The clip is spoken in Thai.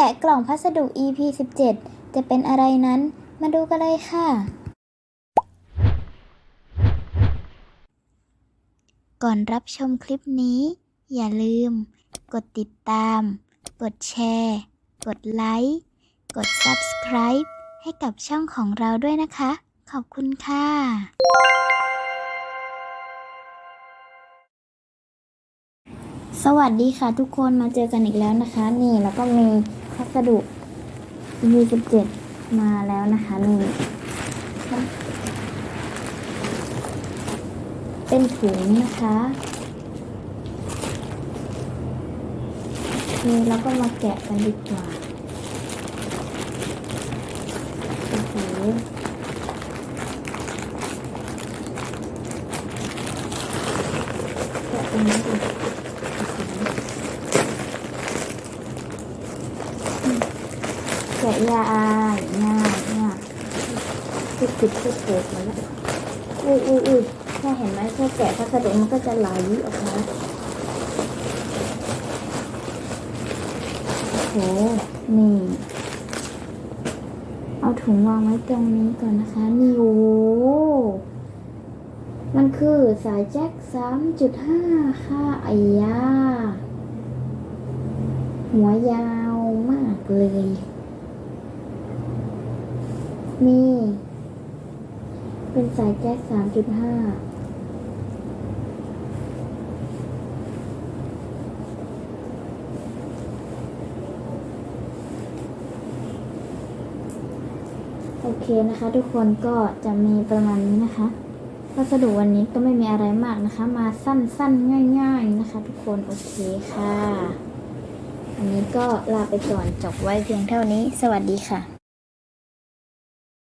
กะกล่องพัสดุ EP 17 จะเป็นอะไรนั้น มาดูกันเลยค่ะ ก่อนรับชมคลิปนี้ อย่าลืม กดติดตาม กดแชร์ กดไลค์ กด Subscribe ให้กับช่องของเราด้วยนะคะ ขอบคุณค่ะสวัสดีค่ะทุกคนมาเจอกันอีกแล้วนะคะ นี่แล้วก็มี พัสดุ EP17 มาแล้วนะคะนี่เป็นถุงนะคะโอเคแล้วก็มาแกะกันดีกว่าโอ้โหแกะตรงนี้ดิ แกะยาอายง่ายง่ายติดติดติดเกิดมาแล้วอุ้ยอุ้ยอุ้ยแค่เห็นไหมแค่แกะพัสดุมันก็จะไหลออกมาโอ้โหนี่ เอาถุงวางไว้ตรงนี้ก่อนนะคะ นี่โอ้มันคือสายแจ็ค3.5ค่ะไอ้ยาหัวยาวมากเลย นี่เป็นสายแจ็คสามจุดห้าโอเคนะคะ ทุกคนก็จะมีประมาณนี้นะคะวัสดุวันนี้ก็ไม่มีอะไรมากนะคะ มาสั้นๆ ง่าย ๆนะคะ ทุกคนโอเคค่ะ อันนี้ก็ลาไปก่อนจบไว้เพียงเท่านี้ สวัสดีค่ะ